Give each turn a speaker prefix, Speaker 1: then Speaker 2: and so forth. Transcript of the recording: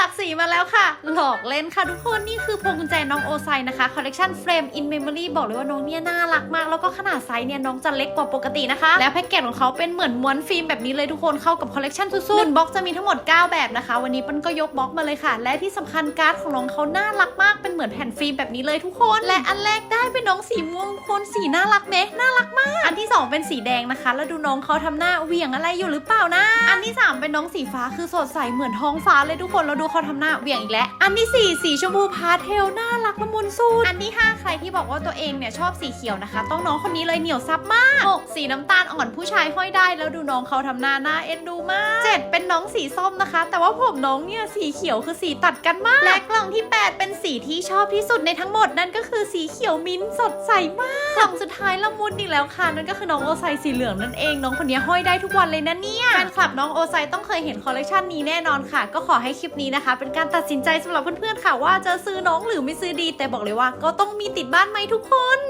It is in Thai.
Speaker 1: ลากสีมาแล้วค่ะ หลอกเล่นค่ะทุกคน นี่คือพวงกุญแจน้องโอไซนะคะ คอลเลกชัน Frame in Memory บอกเลยว่าน้องเนี่ยน่ารักมาก แล้วก็ขนาดไซส์เนี่ยน้องจะเล็กกว่าปกตินะคะ แล้วแพ็กเกจของเขาเป็นเหมือนม้วนฟิล์มแบบนี้เลยทุกคน เข้ากับคอลเลกชันสุดๆหนึ่งบล็อกจะมีทั้งหมด 9 แบบนะคะ วันนี้ปั้นก็ยกบล็อกมาเลยค่ะ และที่สำคัญการ์ดของน้องเขาน่ารักมาก เป็นเหมือนแผ่นฟิล์มแบบนี้เลยทุกคน และอันแรกได้เป็นน้องสีม่วงคนสีน่ารักไหมน่ารักมาก อันที่สองเป็นสีแดงนะคะ แล้วดูน้องเขาทำหน้าเหวี่ยงอะไรอยู่หรือเปล่านะ อันที่สามเป็นน้องสีฟ้าคือสดใสเหมือนท้องฟ้าเลยทุกคนแล้วดูเขาทำหน้าเหวี่ยงอีกแล้ว อันที่สี่สีชมพูพาสเทลน่ารักละมุนสุดอันที่ห้าใครที่บอกว่าตัวเองเนี่ยชอบสีเขียวนะคะ ต้องน้องคนนี้เลยเหนียวซับมากหกสีน้ำตาลอ่อนผู้ชายห้อยได้ แล้วดูน้องเขาทำหน้าหน้าเอ็นดูมากเจ็ดเป็นน้องสีส้มนะคะ แต่ว่าผมน้องเนี่ยสีเขียวคือสีตัดกันมาก และกล่องที่ 8 เป็นสีที่ชอบที่สุดในทั้งหมดนั่นก็คือสีเขียวมิ้นท์สดใสมากกล่องสุดท้ายละมุนอีกแล้วค่ะนั่นก็คือน้องโอไซสีเหลืองนั่นเอง น้องคนนี้ห้อยได้ทุกวันเลยนะเนี่ยแฟนคลับน้องโอไซต้องเคยเห็นคอลเลคชันนี้แน่นอนค่ะ ก็ขอให้คลิปนี้นะคะ เป็นการตัดสินใจสำหรับเพื่อนๆค่ะ ว่าจะซื้อน้องหรือไม่ซื้อดี แต่บอกเลยว่าก็ต้องมีติดบ้านไหมทุกคน